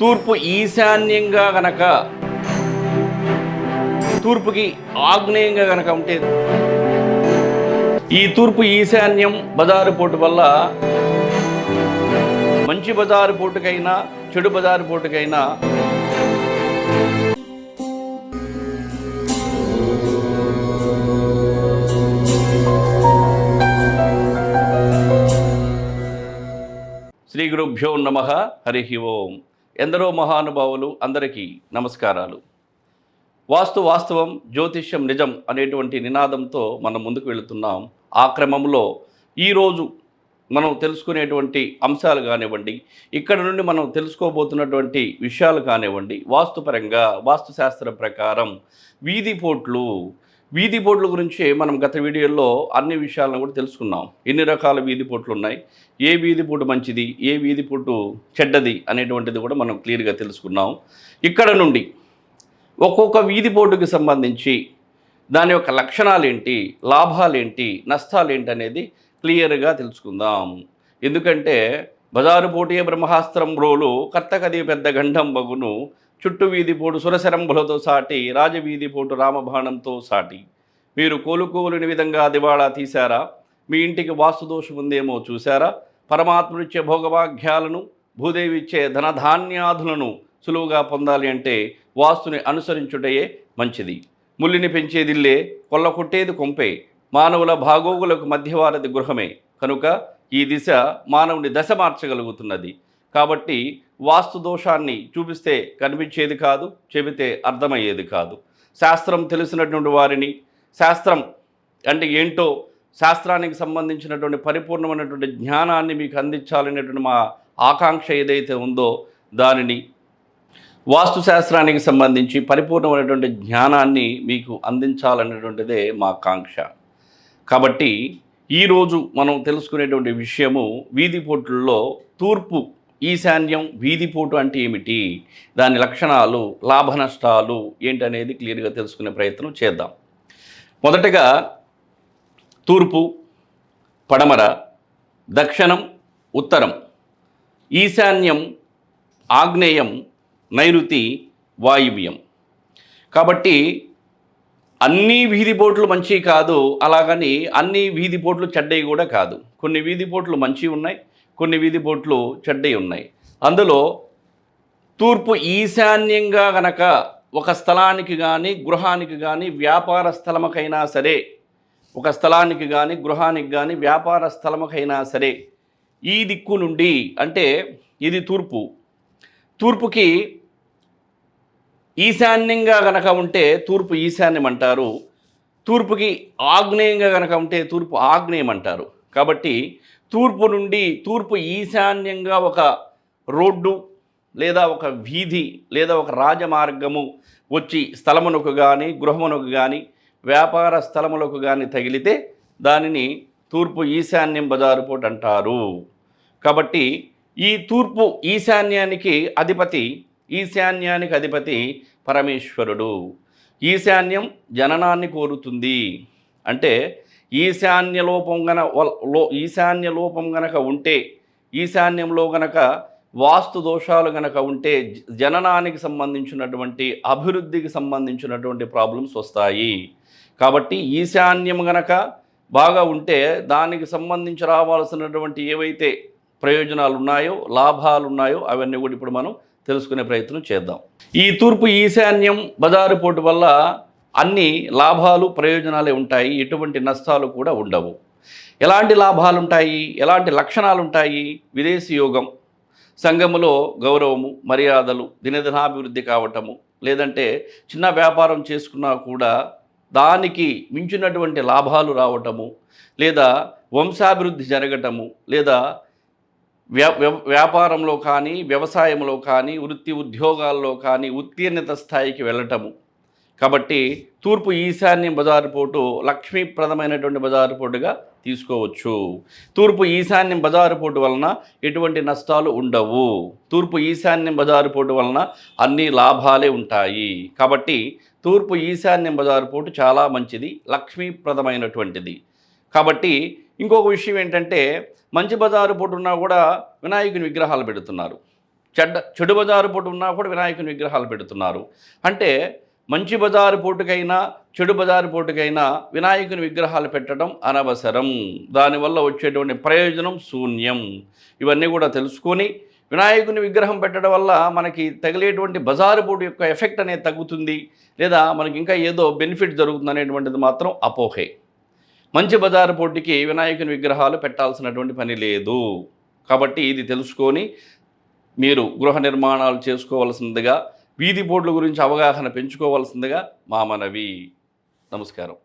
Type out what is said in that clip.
తూర్పు ఈశాన్యంగా గనక తూర్పుకి ఆగ్నేయంగా గనక ఉంటే ఈ తూర్పు ఈశాన్యం బజారు పోటు వల్ల మంచి బజారు పోటుకైనా చెడు బజారు పోటుకైనా శ్రీ గురుభ్యో నమ. హరి ఓం. ఎందరో మహానుభావులు అందరికీ నమస్కారాలు. వాస్తు వాస్తవం జ్యోతిష్యం నిజం అనేటువంటి నినాదంతో మనం ముందుకు వెళుతున్నాం. ఆ క్రమంలో ఈరోజు మనం తెలుసుకునేటువంటి అంశాలు కానివ్వండి ఇక్కడ నుండి మనం తెలుసుకోబోతున్నటువంటి విషయాలు కానివ్వండి వాస్తుపరంగా వాస్తుశాస్త్ర ప్రకారం వీధి పోట్లు వీధి బోర్డుల గురించి మనం గత వీడియోలో అన్ని విషయాలను కూడా తెలుసుకున్నాం. ఎన్ని రకాల వీధి పోట్లు ఉన్నాయి? ఏ వీధి పోటు మంచిది? ఏ వీధి పోటు చెడ్డది? అనేటువంటిది కూడా మనం క్లియర్గా తెలుసుకున్నాం. ఇక్కడ నుండి ఒక్కొక్క వీధి బోర్డుకి సంబంధించి దాని యొక్క లక్షణాలు ఏంటి లాభాలు ఏంటి నష్టాలు అనేది క్లియర్గా తెలుసుకుందాం. ఎందుకంటే బజారు పోటీ బ్రహ్మాస్త్రం రోలు కర్తకది పెద్ద గండం బగును చుట్టు వీధి పోటు సురశరంభులతో సాటి రాజవీధి పోటు రామబాణంతో సాటి. మీరు కోలుకోలేని విధంగా దివాళా తీశారా? మీ ఇంటికి వాస్తుదోషం ఉందేమో చూశారా? పరమాత్ముడిచ్చే భోగభాగ్యాలను భూదేవి ఇచ్చే ధనధాన్యాధులను సులువుగా పొందాలి అంటే వాస్తుని అనుసరించుటయే మంచిది. ముల్లిని పెంచేదిల్లే కొల్ల కొట్టేది కొంపే మానవుల భాగోగులకు మధ్యవారది గృహమే. కనుక ఈ దిశ మానవుని దశ మార్చగలుగుతున్నది. కాబట్టి వాస్తు దోషాన్ని చూపిస్తే కనిపించేది కాదు చెబితే అర్థమయ్యేది కాదు. శాస్త్రం తెలిసినటువంటి వారిని శాస్త్రం అంటే ఏంటో శాస్త్రానికి సంబంధించినటువంటి పరిపూర్ణమైనటువంటి జ్ఞానాన్ని మీకు అందించాలనేటువంటి మా ఆకాంక్ష ఏదైతే ఉందో దానిని వాస్తు శాస్త్రానికి సంబంధించి పరిపూర్ణమైనటువంటి జ్ఞానాన్ని మీకు అందించాలనేటువంటిదే మా కాంక్ష కాబట్టి ఈరోజు మనం తెలుసుకునేటువంటి విషయము వీధి పోటుల్లో తూర్పు ఈశాన్యం వీధిపోటు అంటే ఏమిటి? దాని లక్షణాలు లాభ నష్టాలు ఏంటనేది క్లియర్గా తెలుసుకునే ప్రయత్నం చేద్దాం. మొదటగా తూర్పు పడమర దక్షిణం ఉత్తరం. ఈశాన్యం ఆగ్నేయం నైరుతి వాయువ్యం. కాబట్టి అన్ని వీధి బోట్లు మంచి కాదు అలాగని అన్ని వీధి బోట్లు చెడ్డవి కూడా కాదు. కొన్ని వీధి బోట్లు మంచి ఉన్నాయి కొన్ని వీధి బోట్లు చెడ్డవి ఉన్నాయి. అందులో తూర్పు ఈశాన్యంగా గనక ఒక స్థలానికి కానీ గృహానికి కానీ వ్యాపార స్థలముకైనా సరే ఒక స్థలానికి కానీ గృహానికి కానీ వ్యాపార స్థలముకైనా సరే ఈ దిక్కు నుండి అంటే ఇది తూర్పు. తూర్పుకి ఈశాన్యంగా గనక ఉంటే తూర్పు ఈశాన్యం అంటారు తూర్పుకి ఆగ్నేయంగా గనక ఉంటే తూర్పు ఆగ్నేయం అంటారు కాబట్టి తూర్పు నుండి తూర్పు ఈశాన్యంగా ఒక రోడ్డు లేదా ఒక వీధి లేదా ఒక రాజమార్గము వచ్చి స్థలమునకు కానీ గృహమునకు కానీ వ్యాపార స్థలములకు కానీ తగిలితే దానిని తూర్పు ఈశాన్యం బజారు పోటు అంటారు. కాబట్టి ఈ తూర్పు ఈశాన్యానికి అధిపతి ఈశాన్యానికి అధిపతి పరమేశ్వరుడు. ఈశాన్యం జననాన్ని కోరుతుంది. అంటే ఈశాన్య లోపం గన లో ఈశాన్య లోపం గనక ఉంటే ఈశాన్యంలో గనక వాస్తు దోషాలు గనక ఉంటే జననానికి సంబంధించినటువంటి అభివృద్ధికి సంబంధించినటువంటి ప్రాబ్లమ్స్ వస్తాయి. కాబట్టి ఈశాన్యం గనక బాగా ఉంటే దానికి సంబంధించి రావాల్సినటువంటి ఏవైతే ప్రయోజనాలు ఉన్నాయో లాభాలు ఉన్నాయో అవన్నీ కూడా ఇప్పుడు మనం తెలుసుకునే ప్రయత్నం చేద్దాం. ఈ తూర్పు ఈశాన్యం బజారు పోటు వల్ల అన్ని లాభాలు ప్రయోజనాలే ఉంటాయి. ఎటువంటి నష్టాలు కూడా ఉండవు. ఎలాంటి లాభాలు ఉంటాయి ఎలాంటి లక్షణాలు ఉంటాయి విదేశీ యోగం సంఘములో గౌరవము మర్యాదలు దినదినాభివృద్ధి కావటము లేదంటే చిన్న వ్యాపారం చేసుకున్నా కూడా దానికి మించినటువంటి లాభాలు రావటము లేదా వంశాభివృద్ధి జరగటము లేదా వ్యాపారంలో కానీ వ్యవసాయంలో కానీ వృత్తి ఉద్యోగాల్లో కానీ ఉత్తీర్ణత స్థాయికి వెళ్ళటము. కాబట్టి తూర్పు ఈశాన్యం బజారు పోటు లక్ష్మీప్రదమైనటువంటి బజారు పోటుగా తీసుకోవచ్చు. తూర్పు ఈశాన్యం బజారు పోటు వలన ఎటువంటి నష్టాలు ఉండవు. తూర్పు ఈశాన్యం బజారు పోటు వలన అన్ని లాభాలే ఉంటాయి. కాబట్టి తూర్పు ఈశాన్యం బజారు పోటు చాలా మంచిది లక్ష్మీప్రదమైనటువంటిది. కాబట్టి ఇంకొక విషయం ఏంటంటే మంచి బజారు పోటున్నా కూడా వినాయకుని విగ్రహాలు పెడుతున్నారు. చెడ్డ చెడు బజారు పూట ఉన్నా కూడా వినాయకుని విగ్రహాలు పెడుతున్నారు. అంటే మంచి బజారు పోటుకైనా చెడు బజారు పోటుకైనా వినాయకుని విగ్రహాలు పెట్టడం అనవసరం. దానివల్ల వచ్చేటువంటి ప్రయోజనం శూన్యం. ఇవన్నీ కూడా తెలుసుకొని వినాయకుని విగ్రహం పెట్టడం వల్ల మనకి తగిలేటువంటి బజారు పోటు యొక్క ఎఫెక్ట్ అనేది తగ్గుతుంది. లేదా మనకి ఇంకా ఏదో బెనిఫిట్ జరుగుతుంది అనేటువంటిది మాత్రం అపోహే. మంచి బజారు పోటీకి వినాయకుని విగ్రహాలు పెట్టాల్సినటువంటి పని లేదు. కాబట్టి ఇది తెలుసుకొని మీరు గృహ నిర్మాణాలు చేసుకోవాల్సిందిగా వీధి బోర్డుల గురించి అవగాహన పెంచుకోవాల్సిందిగా మా మనవి. నమస్కారం.